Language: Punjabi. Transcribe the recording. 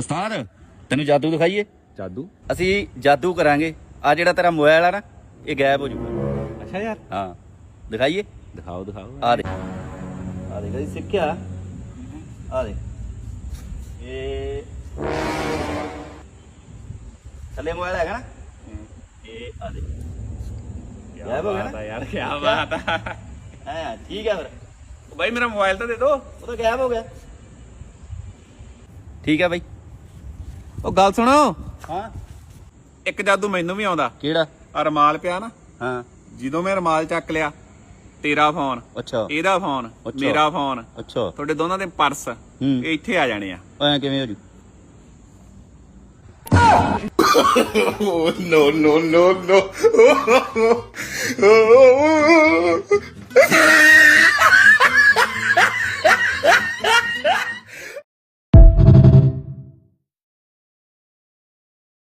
ਉਸਤਾਦ ਤੈਨੂੰ ਜਾਦੂ ਦਿਖਾਈਏ। ਜਾਦੂ? ਅਸੀਂ ਜਾਦੂ ਕਰਾਂਗੇ। ਆ ਜਿਹੜਾ ਤੇਰਾ ਮੋਬਾਈਲ ਆ ਨਾ ਇਹ ਗਾਇਬ ਹੋ ਜਾਊਗਾ। ਅੱਛਾ ਯਾਰ। ਹਾਂ ਦਿਖਾਈਏ। ਦਿਖਾਓ ਦਿਖਾਓ। ਆ ਦੇ ਆ ਦੇ ਕਦੀ ਸਿੱਖਿਆ। ਆ ਦੇ ਇਹ ਥੱਲੇ ਮੋਬਾਈਲ ਹੈਗਾ ਨਾ? ਇਹ ਆ ਦੇ ਗਾਇਬ ਹੋ ਗਿਆ ਨਾ? ਯਾਰ ਕੀ ਬਾਤ ਆ। ਹਾਂ ਠੀਕ ਹੈ ਫਿਰ। ਬਾਈ ਮੇਰਾ ਮੋਬਾਈਲ ਤਾਂ ਦੇ ਦੋ। ਉਹ ਤਾਂ ਗਾਇਬ ਹੋ ਗਿਆ। ਠੀਕ ਹੈ ਬਾਈ। ਉਹ ਗੱਲ ਸੁਣੋ ਹਾਂ ਇੱਕ ਜਾਦੂ ਮੈਨੂੰ ਵੀ ਆਉਂਦਾ ਕਿਹੜਾ ਆ ਰਮਾਲ ਪਿਆ ਨਾ ਹਾਂ ਜਦੋਂ ਮੈਂ ਰਮਾਲ ਚੱਕ ਲਿਆ ਤੇਰਾ ਫੋਨ ਅੱਛਾ ਇਹਦਾ ਫੋਨ। ਮੇਰਾ ਫੋਨ ਅੱਛਾ ਤੁਹਾਡੇ ਦੋਨਾਂ ਦੇ ਪਰਸ ਇਹ ਇੱਥੇ ਆ ਜਾਣੇ ਆ ਐ ਕਿਵੇਂ ਹੋ ਜੂ no, no, no, no.